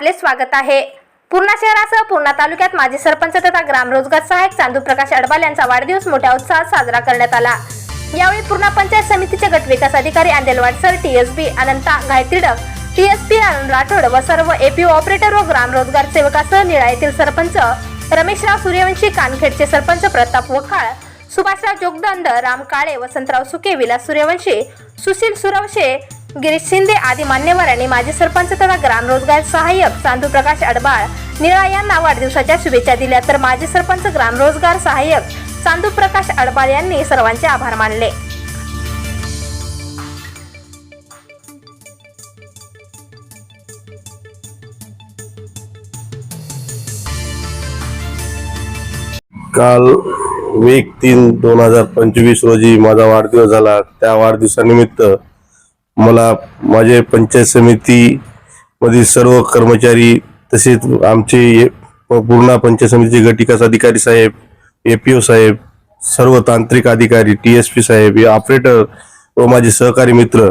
आपले स्वागत आहे. पूर्णा शहरासह पूर्णा तालुक्यात माजी सरपंच तथा ग्रामरोजगार सहाय्यक चांदू प्रकाश अडबाल यांचा वाढदिवस मोठ्या उत्साहात साजरा करण्यात आला. यावेळी पूर्णा पंचायत समितीचे गट विकास अधिकारी Andelwad sir TSB Ananta Gaytidak TSP Anand Rathod व सर्व एपीओ ऑपरेटर व ग्रामरोजगार सेवकासह निळा येथील सरपंच रमेशराव सूर्यवंशी कानखेडचे सरपंच प्रताप वखाळ सुभाषराव जोगदंड राम काळे वसंतराव सुके विलास सूर्यवंशी सुशील सुरवशे गिरीश शिंदे आदी मान्यवरांनी माजी सरपंच तथा ग्रामरोजगार सहाय्यक चांदू प्रकाश अडबाळ निळा यांना वाढदिवसाच्या शुभेच्छा दिल्या. तर माजी सरपंच ग्रामरोजगार सहाय्यक चांदू प्रकाश अडबाळ यांनी सर्वांचे आभार मानले. काल वीक तीन दोन हजार पंचवीस रोजी माझा वाढदिवस झाला. त्या वाढदिवसानिमित्त मला माझे पंचायत समिती मधील सर्व कर्मचारी तसेच आमचे पूर्ण पंचायत समितीचे गटिकास अधिकारी साहेब ए पी ओ साहेब सर्व तांत्रिक अधिकारी टी एस पी साहेब हे ऑपरेटर व माझे सहकारी मित्र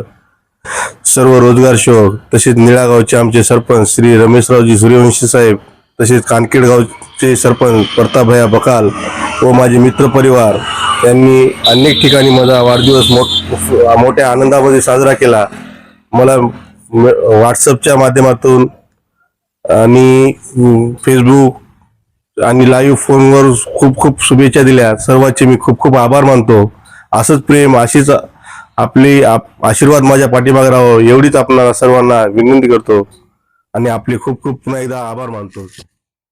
सर्व रोजगार शोक तसेच निळागावचे आमचे सरपंच श्री रमेशरावजी सूर्यवंशी साहेब तसेच कानखेड गावचे सरपंच प्रतापभया बकाल व माझे मित्रपरिवार त्यांनी अनेक ठिकाणी माझा वाढदिवस मोठ मोठ्या आनंदामध्ये साजरा केला. मला व्हॉट्सअपच्या माध्यमातून आणि फेसबुक आणि लाईव्ह फोनवर खूप खूप शुभेच्छा दिल्या. सर्वांचे मी खूप खूप आभार मानतो. असंच प्रेम अशीच आपली आप- आशीर्वाद माझ्या पाठीमागे राहावं एवढीच आपणाला सर्वांना विनंती करतो. आणि आपले खूप खूप पुन्हा एकदा आभार मानतो.